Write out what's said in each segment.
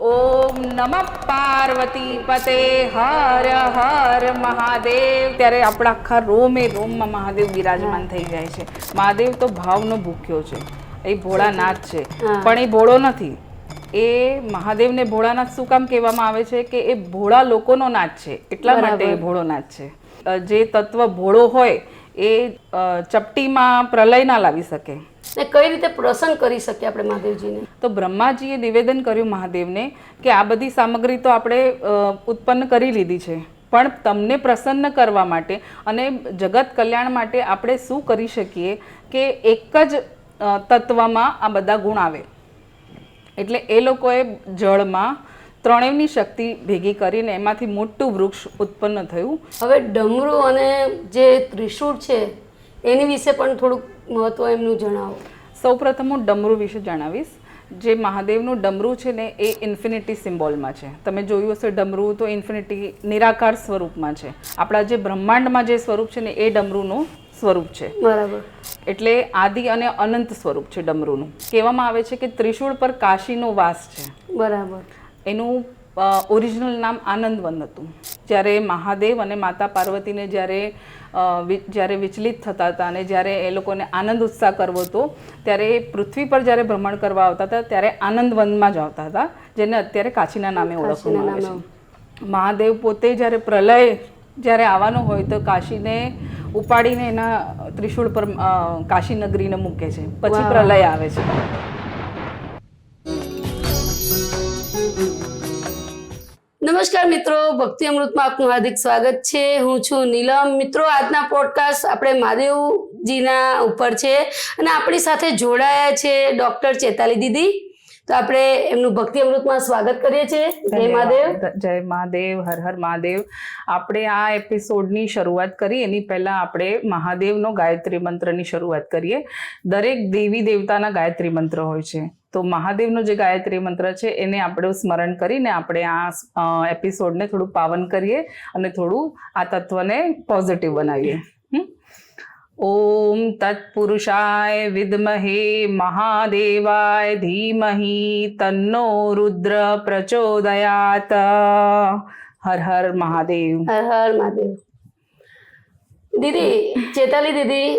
ઓમ નમ પાર્વતી પતે હર હર મહાદેવ. ત્યારે આપણા આખા રોમે રોમમાં મહાદેવ બિરાજમાન થઈ જાય છે. મહાદેવ તો ભાવનો ભૂખ્યો છે. એ ભોળાનાથ છે. પણ એ ભોળો નથી. એ મહાદેવને ભોળાનાથ શું કામ કહેવામાં આવે છે કે એ ભોળા લોકોનો નાથ છે. એટલા માટે એ ભોળોનાથ છે. જે તત્વ ભોળો હોય એ ચપટીમાં પ્રલય ના લાવી શકે. ને કઈ રીતે પ્રસન્ન કરી શકીએ આપણે મહાદેવજીને? તો બ્રહ્માજીએ નિવેદન કર્યું મહાદેવને કે આ બધી સામગ્રી તો આપણે ઉત્પન્ન કરી લીધી છે પણ તમને પ્રસન્ન કરવા માટે અને જગત કલ્યાણ માટે આપણે શું કરી શકીએ કે એક જ તત્વમાં આ બધા ગુણ આવે. એટલે એ લોકોએ જળમાં ત્રણેયની શક્તિ ભેગી કરીને એમાંથી મોટું વૃક્ષ ઉત્પન્ન થયું. હવે ડમરું અને જે ત્રિશૂળ છે એની વિશે પણ થોડુંક મહત્વ એમનું જણાવો. સૌપ્રથમ હું ડમરૂ વિશે જણાવીશ. જે મહાદેવનું ડમરું છે ને એ ઇન્ફિનિટી સિમ્બોલમાં છે. તમે જોયું હશે ડમરું તો ઇન્ફિનિટી નિરાકાર સ્વરૂપમાં છે. આપણા જે બ્રહ્માંડમાં જે સ્વરૂપ છે ને એ ડમરૂનું સ્વરૂપ છે. બરાબર. એટલે આદિ અને અનંત સ્વરૂપ છે ડમરુનું. કહેવામાં આવે છે કે ત્રિશૂળ પર કાશીનો વાસ છે. બરાબર. એનું ઓરિજિનલ નામ આનંદવન હતું. જ્યારે મહાદેવ અને માતા પાર્વતીને જ્યારે જ્યારે વિચલિત થતા હતા અને જ્યારે એ લોકોને આનંદ ઉત્સાહ કરવો હતો ત્યારે એ પૃથ્વી પર જ્યારે ભ્રમણ કરવા આવતા હતા ત્યારે આનંદવનમાં જ આવતા હતા જેને અત્યારે કાશીના નામે ઓળખવામાં આવે છે. મહાદેવ પોતે જ્યારે પ્રલય જ્યારે આવવાનો હોય તો કાશીને ઉપાડીને એના ત્રિશૂળ પર કાશી નગરીને મૂકે છે. પછી પ્રલય આવે છે. નમસ્કાર મિત્રો, ભક્તિ અમૃતમાં આપનું હાર્દિક સ્વાગત છે. હું છું નીલમ. મિત્રો, આજના પોડકાસ્ટ આપણે મહાદેવજીના ઉપર છે અને આપણી સાથે જોડાયા છે ડોક્ટર ચેતાલી દીદી. તો આપણે એમનું ભક્તિ અમૃતમાં સ્વાગત કરીએ છીએ. જય મહાદેવ. જય મહાદેવ. હર હર મહાદેવ. આપણે આ એપિસોડની શરૂઆત કરી. એની પહેલા આપણે મહાદેવનો ગાયત્રી મંત્રની શરૂઆત કરીએ. દરેક દેવી દેવતાના ગાયત્રી મંત્ર હોય છે. તો મહાદેવનો જે ગાયત્રી મંત્ર છે એને આપણે સ્મરણ કરીને આપણે આ એપિસોડને થોડું પાવન કરીએ અને થોડું આ તત્વને પોઝિટિવ બનાવીએ. હમ? ઓમ તત્પુરુષાય વિદ્મહે મહાદેવાય ધીમહિ તન્નો રુદ્ર પ્રચોદયાત હર હર મહાદેવ હર હર મહાદેવ દીદી ચેતાલી દીદી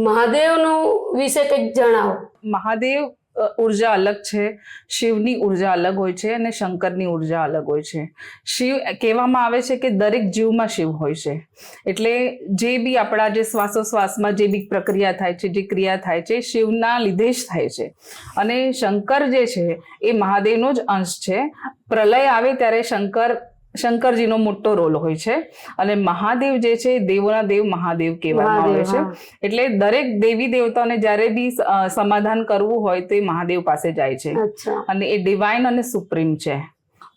મહાદેવનું વિશે કંઈક જણાવો મહાદેવ અ, ઊર્જા અલગ છે, શિવની ઊર્જા અલગ હોય છે અને શંકરની ઊર્જા અલગ હોય છે. શિવ કહેવામાં આવે છે કે દરેક જીવમાં શિવ હોય છે. એટલે જે બી આપણા જે શ્વાસોશ્વાસમાં જે બી પ્રક્રિયા થાય છે, જે ક્રિયા થાય છે, શિવના લીધે જ થાય છે. અને શંકર જે છે, એ મહાદેવનો જ અંશ છે. પ્રલય આવે ત્યારે શંકર શંકરજીનો મોટો રોલ હોય છે. અને મહાદેવ જે છે દેવોના દેવ મહાદેવ કહેવામાં આવે છે. એટલે દરેક દેવી દેવતાઓને જ્યારે બી સમાધાન કરવું હોય તો એ મહાદેવ પાસે જાય છે. અને એ ડિવાઇન અને સુપ્રીમ છે.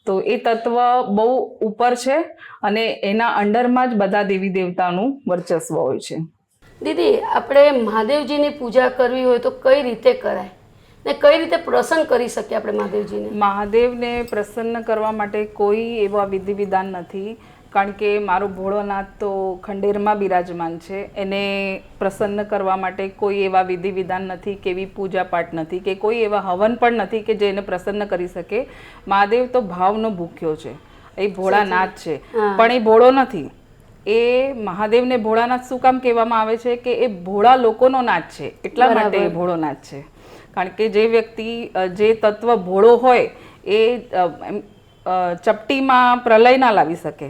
તો એ તત્વ બહુ ઉપર છે અને એના અંડરમાં જ બધા દેવી દેવતાનું વર્ચસ્વ હોય છે. દીદી આપણે મહાદેવજીની પૂજા કરવી હોય તો કઈ રીતે કરાય? ને કઈ રીતે પ્રસન્ન કરી શકીએ આપણે મહાદેવજીને? મહાદેવને પ્રસન્ન કરવા માટે કોઈ એવા વિધિ વિધાન નથી કારણ કે મારો ભોળોનાથ તો ખંડેરમાં બિરાજમાન છે. એને પ્રસન્ન કરવા માટે કોઈ એવા વિધિ વિધાન નથી કે એવી પૂજા પાઠ નથી કે કોઈ એવા હવન પણ નથી કે જે એને પ્રસન્ન કરી શકે. મહાદેવ તો ભાવનો ભૂખ્યો છે. એ ભોળાનાથ છે. પણ એ ભોળો નથી. એ મહાદેવને ભોળાનાથ શું કામ કહેવામાં આવે છે કે એ ભોળા લોકોનો નાથ છે. એટલા માટે એ ભોળોનાથ છે. કારણ કે જે વ્યક્તિ જે તત્વ ભોળો હોય એ એમ, ચપટીમાં પ્રલય ના લાવી શકે.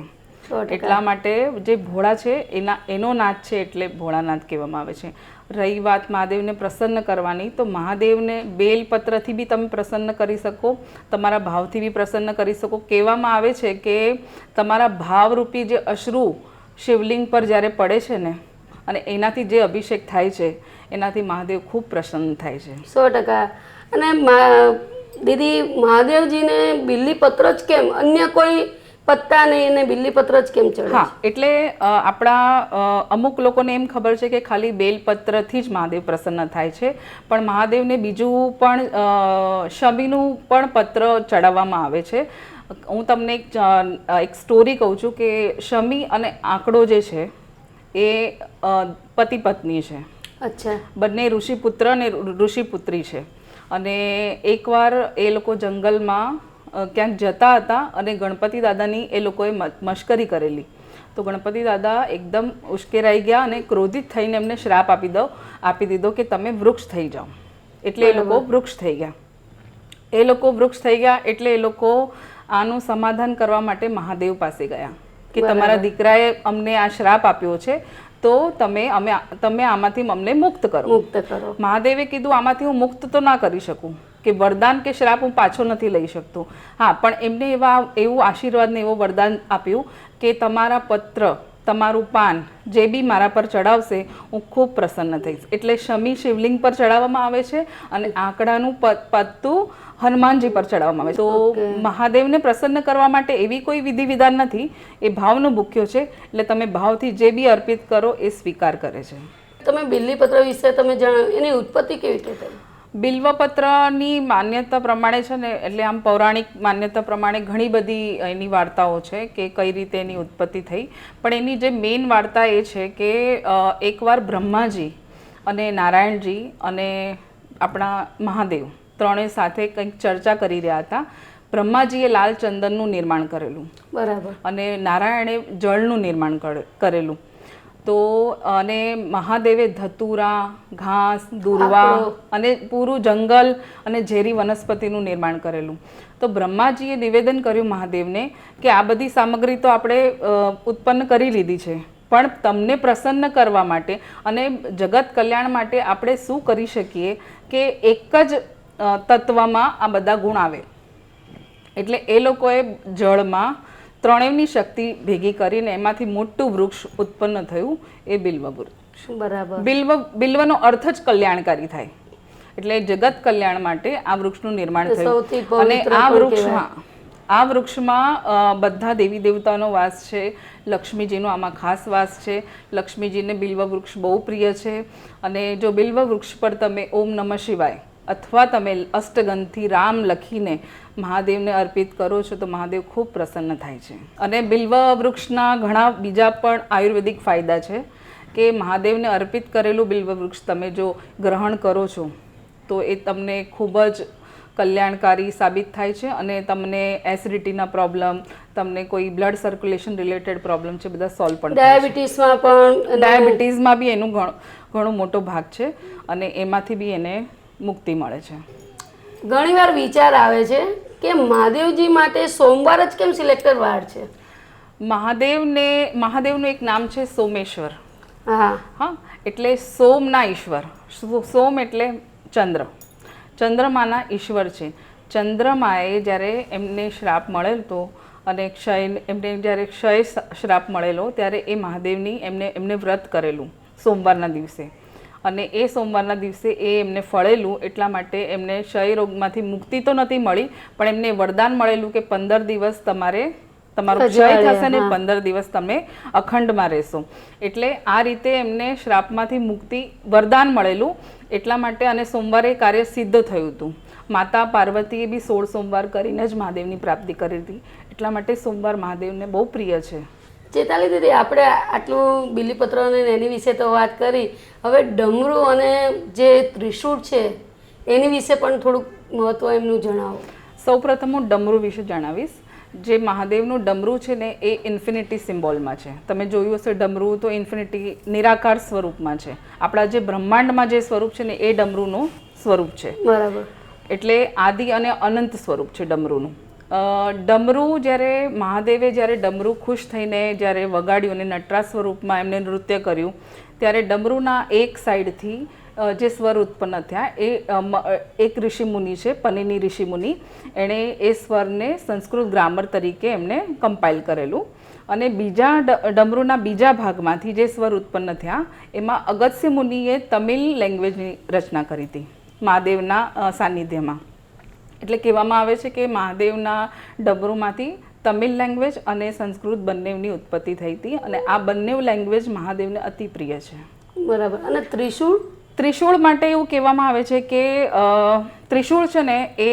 એટલા માટે જે ભોળા છે એના એનો નાથ છે એટલે ભોળાનાથ કહેવામાં આવે છે. રહી વાત મહાદેવને પ્રસન્ન કરવાની તો મહાદેવને બેલપત્રથી બી તમે પ્રસન્ન કરી શકો તમારા ભાવથી બી પ્રસન્ન કરી શકો. કહેવામાં આવે છે કે તમારા ભાવરૂપી જે અશ્રુ શિવલિંગ પર જ્યારે પડે છે ને અને એનાથી જે અભિષેક થાય છે એનાથી મહાદેવ ખૂબ પ્રસન્ન થાય છે. સો ટકા. અને દીદી મહાદેવજીને બિલ્લીપત્ર જ કેમ? અન્ય કોઈ પત્તા નહીં અને બિલ્લીપત્ર જ કેમ ચડે હા એટલે આપણા અમુક લોકોને એમ ખબર છે કે ખાલી બેલપત્રથી જ મહાદેવ પ્રસન્ન થાય છે. પણ મહાદેવને બીજું પણ શમીનું પણ પત્ર ચડાવવામાં આવે છે. હું તમને એક સ્ટોરી કહું છું કે શમી અને આંકડો જે છે એ પતિ પત્ની છે. અચ્છા. બંને ઋષિપુત્ર અને ઋષિપુત્રી છે. અને એકવાર એ લોકો જંગલમાં ક્યાંક જતા હતા અને ગણપતિ દાદાની એ લોકોએ મશ્કરી કરેલી. તો ગણપતિ દાદા એકદમ ઉશ્કેરાઈ ગયા અને ક્રોધિત થઈને એમને શ્રાપ આપી દો આપી દીધો કે તમે વૃક્ષ થઈ જાઓ. એટલે એ લોકો વૃક્ષ થઈ ગયા. એ લોકો વૃક્ષ થઈ ગયા એટલે એ લોકો આનું સમાધાન કરવા માટે મહાદેવ પાસે ગયા. કે તમારા દીકરાએ અમને આ શ્રાપ આપ્યો છે તો તમે અમે તમે આમાંથી અમને મુક્ત કરો. મુક્ત કરો. મહાદેવે કીધું આમાંથી હું મુક્ત તો ના કરી શકું કે વરદાન કે શ્રાપ હું પાછો નથી લઈ શકતો. હા પણ એમને એવા એવું આશીર્વાદ ને એવું વરદાન આપ્યું કે તમારા પત્ર તમારું પાન જે બી મારા પર ચડાવશે હું ખૂબ પ્રસન્ન થઈશ. એટલે શમી શિવલિંગ પર ચડાવવામાં આવે છે અને આંકડાનું પત્તું હનુમાનજી પર ચડાવવામાં આવે. તો મહાદેવને પ્રસન્ન કરવા માટે એવી કોઈ વિધિ વિધાન નથી એ ભાવનો ભૂખ્યો છે. એટલે તમે ભાવથી જે બી અર્પિત કરો એ સ્વીકાર કરે છે. તમે બિલ્લીપત્ર વિશે તમે જણાવ્યું એની ઉત્પત્તિ કેવી રીતે થઈ? બિલ્વપત્રની માન્યતા પ્રમાણે છે ને એટલે આમ પૌરાણિક માન્યતા પ્રમાણે ઘણી બધી એની વાર્તાઓ છે કે કઈ રીતે એની ઉત્પત્તિ થઈ. પણ એની જે મેઇન વાર્તા એ છે કે એકવાર બ્રહ્માજી અને નારાયણજી અને આપણા મહાદેવ ત્રણેય સાથે કંઈક ચર્ચા કરી રહ્યા હતા. બ્રહ્માજીએ લાલ ચંદનનું નિર્માણ કરેલું. બરાબર. અને નારાયણે જળનું નિર્માણ કરે- કરેલું. તો અને મહાદેવે ધતુરા ઘાસ દુર્વા અને પૂરું જંગલ અને ઝેરી વનસ્પતિનું નિર્માણ કરેલું. તો બ્રહ્માજીએ નિવેદન કર્યું મહાદેવને કે આ બધી સામગ્રી તો આપણે ઉત્પન્ન કરી લીધી છે. પણ તમને પ્રસન્ન કરવા માટે અને જગત કલ્યાણ માટે આપણે શું કરી શકીએ કે એક જ તત્વમાં આ બધા ગુણ આવે. એટલે એ લોકોએ જળમાં ત્રણેયની શક્તિ ભેગી કરીને એમાંથી મોટું વૃક્ષ ઉત્પન્ન થયું એ બિલ્વ વૃક્ષ બરાબર. બિલ્વ બિલ્વનો અર્થ જ કલ્યાણકારી થાય. એટલે જગત કલ્યાણ માટે આ વૃક્ષનું નિર્માણ થયું. અને આ વૃક્ષમાં આ વૃક્ષમાં બધા દેવી દેવતાનો વાસ છે. લક્ષ્મીજીનો આમાં ખાસ વાસ છે. લક્ષ્મીજીને બિલ્વ વૃક્ષ બહુ પ્રિય છે. અને જો બિલ્વ વૃક્ષ પર તમે ઓમ નમઃ શિવાય અથવા તમે અષ્ટગંધથી રામ લખીને મહાદેવને અર્પિત કરો છો તો મહાદેવ ખૂબ પ્રસન્ન થાય છે અને બિલ્વ વૃક્ષના ઘણા બીજા પણ આયુર્વેદિક ફાયદા છે કે મહાદેવને અર્પિત કરેલું બિલ્વ વૃક્ષ તમે જો ગ્રહણ કરો છો તો એ તમને ખૂબ જ કલ્યાણકારી સાબિત થાય છે અને તમને એસિડિટીના પ્રોબ્લેમ તમને કોઈ બ્લડ સર્ક્યુલેશન રિલેટેડ પ્રોબ્લેમ છે બધા સોલ્વ પણ. ડાયાબિટીસમાં પણ ડાયાબિટીસમાં બી એનું ઘણો ઘણો મોટો ભાગ છે અને એમાંથી બી એને મુક્તિ મળે છે. ઘણીવાર વિચાર આવે છે કે મહાદેવજી માટે સોમવાર જ કેમ સિલેક્ટર વાર છે? મહાદેવને મહાદેવનું એક નામ છે સોમેશ્વર. હા. હા એટલે સોમના ઈશ્વર. સોમ એટલે ચંદ્ર. ચંદ્રમાના ઈશ્વર છે. ચંદ્રમાએ જ્યારે એમને શ્રાપ મળેલ તો અને ક્ષય એમને જ્યારે ક્ષય શ્રાપ મળેલો ત્યારે એ મહાદેવની એમને એમને વ્રત કરેલું સોમવારના દિવસે. અને એ સોમવારના દિવસે એ એમને ફળેલું એટલા માટે એમને ક્ષય રોગમાંથી મુક્તિ તો નથી મળી પણ એમને વરદાન મળેલું કે પંદર દિવસ તમારે તમારું ક્ષય થશે ને પંદર દિવસ તમે અખંડમાં રહેશો. એટલે આ રીતે એમને શ્રાપમાંથી મુક્તિ વરદાન મળેલું એટલા માટે અને સોમવારે કાર્ય સિદ્ધ થયું હતું. માતા પાર્વતીએ બી સોળ સોમવાર કરીને જ મહાદેવની પ્રાપ્તિ કરી હતી. એટલા માટે સોમવાર મહાદેવને બહુ પ્રિય છે. ચેતાલી દીદી આપણે આટલું બિલીપત્ર અને એની વિશે તો વાત કરી. હવે ડમરું અને જે ત્રિશૂળ છે એની વિશે પણ થોડુંક મહત્ત્વ એમનું જણાવો. સૌપ્રથમ હું ડમરુ વિશે જણાવીશ. જે મહાદેવનું ડમરું છે ને એ ઇન્ફિનિટી સિમ્બોલમાં છે. તમે જોયું હશે ડમરું તો ઇન્ફિનિટી નિરાકાર સ્વરૂપમાં છે. આપણા જે બ્રહ્માંડમાં જે સ્વરૂપ છે ને એ ડમરુંનું સ્વરૂપ છે. બરાબર. એટલે આદિ અને અનંત સ્વરૂપ છે ડમરુનું. ડમરું જ્યારે મહાદેવે જ્યારે ડમરું ખુશ થઈને જ્યારે વગાડ્યું અને નટરા સ્વરૂપમાં એમને નૃત્ય કર્યું, ત્યારે ડમરુના એક સાઈડથી જે સ્વર ઉત્પન્ન થયા એ એક ઋષિમુનિ છે, પનીની ઋષિમુનિ એણે એ સ્વરને સંસ્કૃત ગ્રામર તરીકે એમને કમ્પાઇલ કરેલું. અને બીજા ડમરુના બીજા ભાગમાંથી જે સ્વર ઉત્પન્ન થયા, એમાં અગત્ય મુનિએ તમિલ લેંગ્વેજની રચના કરી હતી, મહાદેવના સાનિધ્યમાં. એટલે કહેવામાં આવે છે કે મહાદેવના ડબરોમાંથી તમિલ લેંગ્વેજ અને સંસ્કૃત બંનેની ઉત્પત્તિ થઈ હતી અને આ બંને લેંગ્વેજ મહાદેવને અતિ પ્રિય છે. બરાબર. અને ત્રિશૂળ? ત્રિશૂળ માટે એવું કહેવામાં આવે છે કે ત્રિશૂળ છે ને એ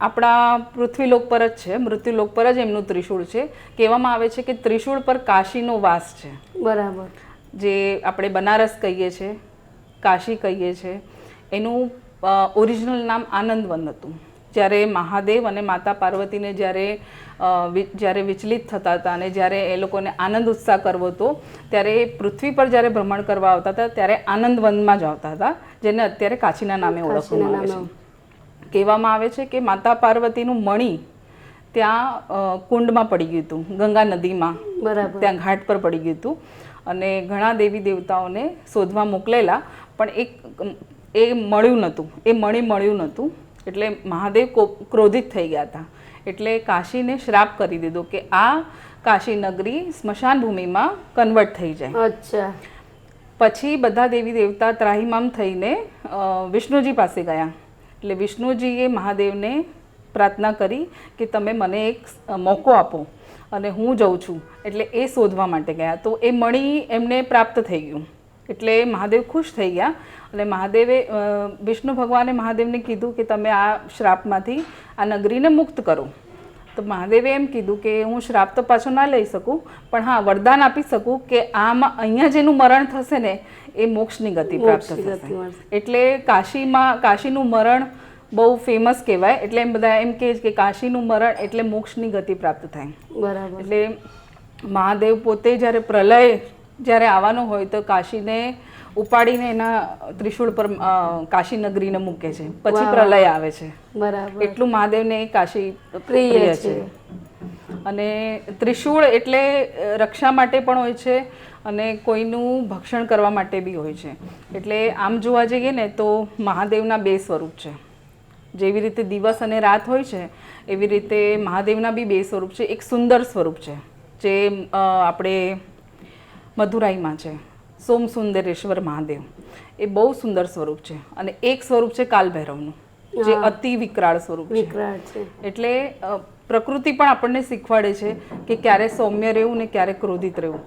આપણા પૃથ્વીલોક પર જ છે. મૃત્યુલોક પર જ એમનું ત્રિશૂળ છે. કહેવામાં આવે છે કે ત્રિશૂળ પર કાશીનો વાસ છે. બરાબર. જે આપણે બનારસ કહીએ છીએ કાશી કહીએ છીએ એનું ઓરિજિનલ નામ આનંદવન હતું. જ્યારે મહાદેવ અને માતા પાર્વતીને જ્યારે જ્યારે વિચલિત થતા હતા અને જ્યારે એ લોકોને આનંદ ઉત્સાહ કરવો હતો ત્યારે એ પૃથ્વી પર જ્યારે ભ્રમણ કરવા આવતા હતા ત્યારે આનંદ વનમાં જ આવતા હતા જેને અત્યારે કાશીના નામે ઓળખવામાં આવે છે. કહેવામાં આવે છે કે માતા પાર્વતીનું મણિ ત્યાં કુંડમાં પડી ગયું હતું ગંગા નદીમાં. બરાબર. ત્યાં ઘાટ પર પડી ગયું હતું અને ઘણા દેવી દેવતાઓને શોધવા મોકલેલા પણ એક એ મળ્યું નહોતું એ મણી મળ્યું નહોતું. એટલે મહાદેવ ક્રોધિત થઈ ગયા હતા. એટલે કાશીને શ્રાપ કરી દીધો કે આ કાશી નગરી સ્મશાન ભૂમિમાં કન્વર્ટ થઈ જાય. અચ્છા. પછી બધા દેવી દેવતા ત્રાહિમામ થઈને વિષ્ણુજી પાસે ગયા. એટલે વિષ્ણુજીએ મહાદેવને પ્રાર્થના કરી કે તમે મને એક મોકો આપો અને હું જઉં છું. એટલે એ શોધવા માટે ગયા. તો એ મણી એમને પ્રાપ્ત થઈ ગયું. એટલે મહાદેવ ખુશ થઈ ગયા. અને મહાદેવે વિષ્ણુ ભગવાને મહાદેવને કીધું કે તમે આ શ્રાપમાંથી આ નગરીને મુક્ત કરો. તો મહાદેવે એમ કીધું કે હું શ્રાપ તો પાછો ના લઈ શકું પણ હા વરદાન આપી શકું કે આમાં અહીંયા જેનું મરણ થશે ને એ મોક્ષની ગતિ પ્રાપ્ત થશે. એટલે કાશીમાં કાશીનું મરણ બહુ ફેમસ કહેવાય. એટલે એમ બધા એમ કહે છે કે કાશીનું મરણ એટલે મોક્ષની ગતિ પ્રાપ્ત થાય. બરાબર. એટલે મહાદેવ પોતે જ્યારે પ્રલય જ્યારે આવવાનું હોય તો કાશીને ઉપાડીને એના ત્રિશૂળ પર કાશી નગરીને મૂકે છે. પછી પ્રલય આવે છે. બરાબર. એટલું મહાદેવને કાશી પ્રિય. છે. અને ત્રિશૂળ એટલે રક્ષા માટે પણ હોય છે અને કોઈનું ભક્ષણ કરવા માટે બી હોય છે. એટલે આમ જોવા જઈએ ને તો મહાદેવના બે સ્વરૂપ છે. જેવી રીતે દિવસ અને રાત હોય છે એવી રીતે મહાદેવના બી બે સ્વરૂપ છે. એક સુંદર સ્વરૂપ છે જે આપણે મધુરાઈમાં છે. સોમ સુંદરેશ્વર મહાદેવ. એ બહુ સુંદર સ્વરૂપ છે. અને એક સ્વરૂપ છે કાલભૈરવનું જે અતિ વિકરાળ સ્વરૂપ છે. વિકરાળ એટલે પ્રકૃતિ પણ આપણને શીખવાડે છે કે ક્યારે સૌમ્ય રહેવું ને ક્યારે ક્રોધિત રહેવું.